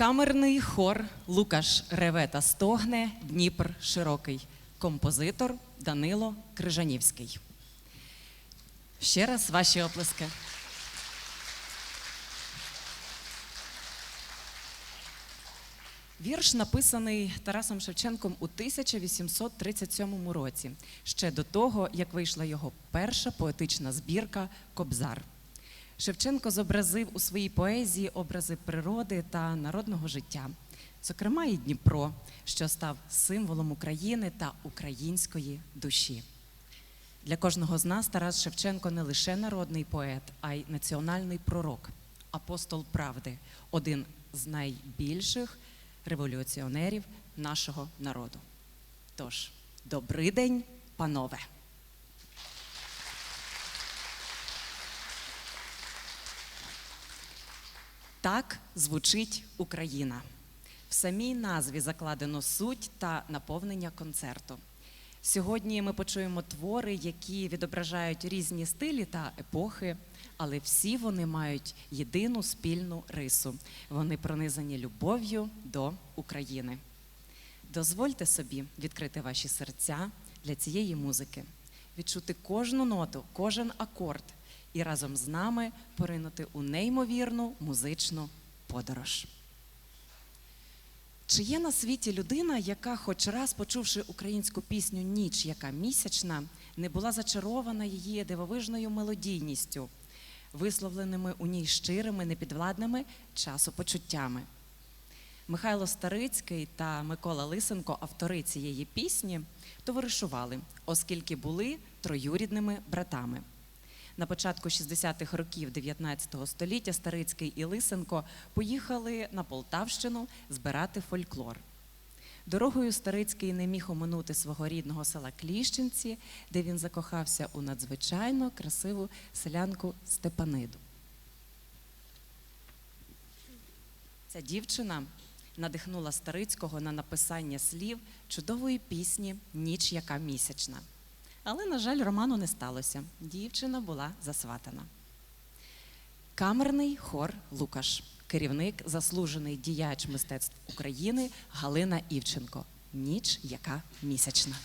Камерний хор Лукаш реве та стогне Дніпр широкий. Композитор Данило Крижанівський. Ще раз ваші оплески. Вірш написаний Тарасом Шевченком у 1837 році, ще до того, як вийшла його перша поетична збірка Кобзар. Шевченко зобразив у своїй поезії образи природи та народного життя, зокрема і Дніпро, що став символом України та української душі. Для кожного з нас Тарас Шевченко не лише народний поет, а й національний пророк, апостол правди, один з найбільших революціонерів нашого народу. Тож, добрий день, панове! Так звучить Україна. В самій назві закладено суть та наповнення концерту. Сьогодні ми почуємо твори, які відображають різні стилі та епохи, але всі вони мають єдину спільну рису. Вони пронизані любов'ю до України. Дозвольте собі відкрити ваші серця для цієї музики, відчути кожну ноту, кожен акорд і разом з нами поринути у неймовірну музичну подорож. Чи є на світі людина, яка, хоч раз почувши українську пісню Ніч, яка місячна, не була зачарована її дивовижною мелодійністю, висловленими у ній щирими, непідвладними часу почуттями? Михайло Старицький та Микола Лисенко, автори цієї пісні, товаришували, оскільки були троюрідними братами. На початку 60-х років 19 століття Старицький і Лисенко поїхали на Полтавщину збирати фольклор. Дорогою Старицький не міг оминути свого рідного села Кліщенці, де він закохався у надзвичайно красиву селянку Степаниду. Ця дівчина надихнула Старицького на написання слів чудової пісні Ніч, яка місячна. Але, на жаль, роману не сталося. Дівчина була засватана. Камерний хор Лукаш, керівник, заслужений діяч мистецтв України Галина Івченко. Ніч, яка місячна.